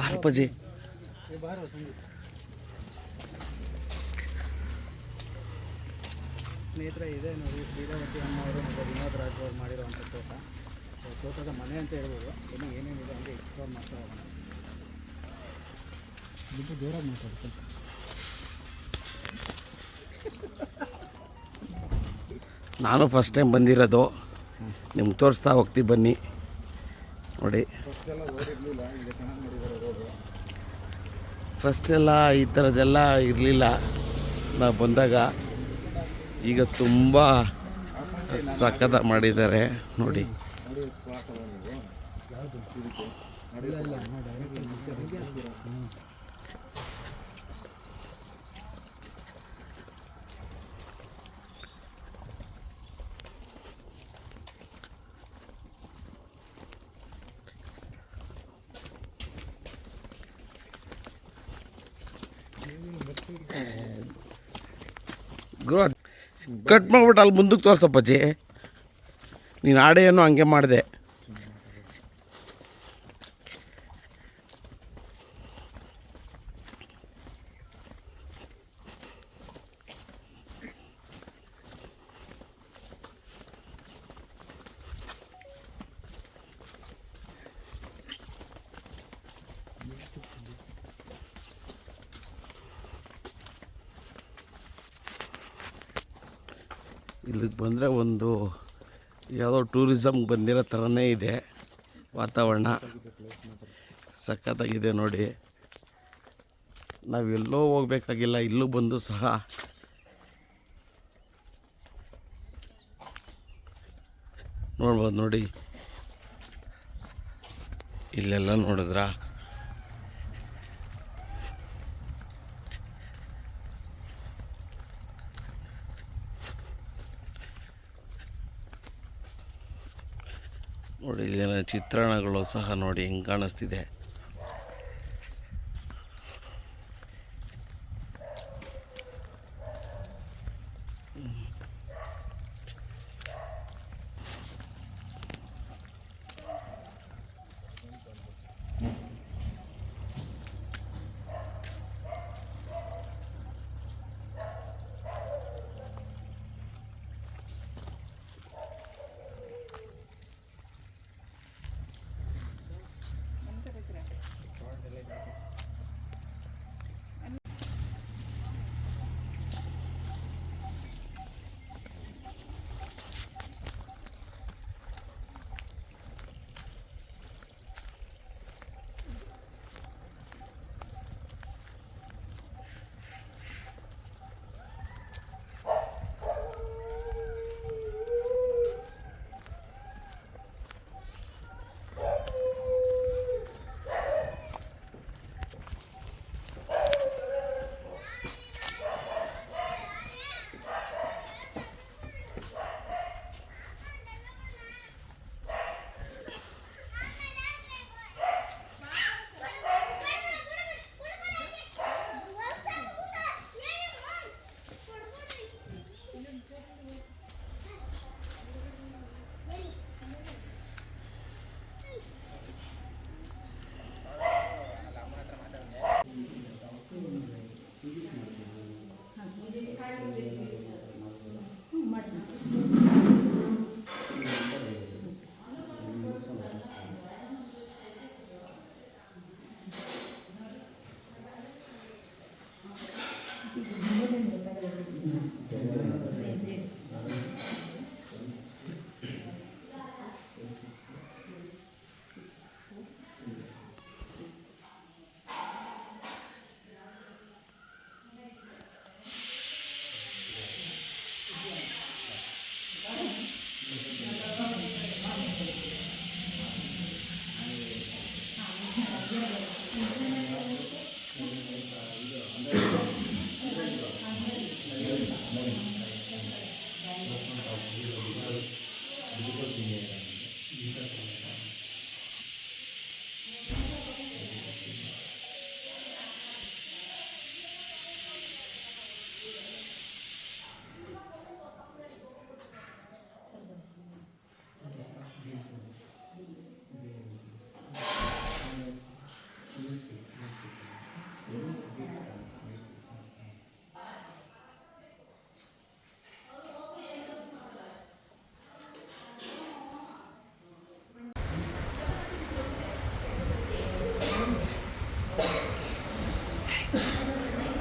ಪಾರ್ಪಜಿ. ಸ್ನೇಹಿತರೆ ಇದೆ ನೋಡಿ ಲೀಲಾವತಿ ಅಮ್ಮವರು ಮತ್ತು ವಿನೋದ್ ರಾಜ್ ಅವರು ಮಾಡಿರುವಂಥ ತೋಟ. ತೋಟದ ಮನೆ ಅಂತ ಹೇಳ್ಬೋದು. ಇನ್ನು ಏನೇನಿದೆ ಅಂತ ಎಕ್ಸ್ಪ್ಲೋರ್ ಮಾಡ್ತಾ ಹೋಗೋಣ. ಜೋರಾಗಿ ಮಾತಾಡ್ತೀನಿ ನಾನು ಫಸ್ಟ್ ಟೈಮ್ ಬಂದಿರೋದು. ನಿಮ್ಗೆ ತೋರಿಸ್ತಾ ಹೋಗ್ತೀವಿ ಬನ್ನಿ. ನೋಡಿ. ಫಸ್ಟ್ ಎಲ್ಲ ಈ ಥರದ್ದೆಲ್ಲ ಇರಲಿಲ್ಲ. ನಾವು ಬಂದಾಗ ಈಗ ತುಂಬ ಸಖತ ಮಾಡಿದ್ದಾರೆ. ನೋಡಿ. ಕಟ್ ಮಾಡ್ಬಿಟ್ಟು ಅಲ್ಲಿ ಮುಂದಕ್ಕೆ ತೋರ್ಸಪ್ಪಜ್ಜಿ ನೀನು ಆಡೆಯನ್ನು ಹಂಗೆ ಮಾಡಿದೆ. ಇಲ್ಲಿಗೆ ಬಂದರೆ ಒಂದು ಯಾವುದೋ ಟೂರಿಸಮ್ ಬಂದಿರೋ ಥರನೇ ಇದೆ ವಾತಾವರಣ. ಸಖತ್ತಾಗಿದೆ ನೋಡಿ. ನಾವೆಲ್ಲೋ ಹೋಗ್ಬೇಕಾಗಿಲ್ಲ, ಇಲ್ಲೂ ಬಂದು ಸಹ. ನೋಡ್ಬೋದು ನೋಡಿ. ಇಲ್ಲೆಲ್ಲ ನೋಡಿದ್ರಾ? ನೋಡಿ ಇಲ್ಲಿನ ಚಿತ್ರಣಗಳು ಸಹ ನೋಡಿ ಹಿಂಗೆ ಕಾಣಿಸ್ತಿದೆ.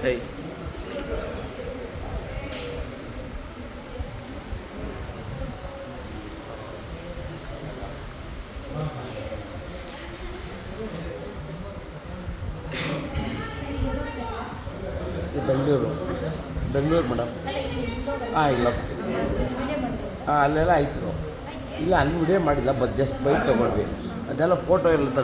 Hey. ಇದು ಬೆಂಗಳೂರು. ಬೆಂಗಳೂರು ಮೇಡಮ್. ಹಾಂ ಇಲ್ಲ. ಹೋಗ್ತೀನಿ ಹಾಂ ಅಲ್ಲೆಲ್ಲ ಆಯಿತು. ಇಲ್ಲ, ಅಲ್ಲಿ ವಿಡಿಯೋ ಮಾಡಿಲ್ಲ ಬಟ್ ಜಸ್ಟ್ ಬೈಕ್ ತೊಗೊಂಡ್ವಿ ಅದೆಲ್ಲ ಫೋಟೋ ಎಲ್ಲ ತಗೋ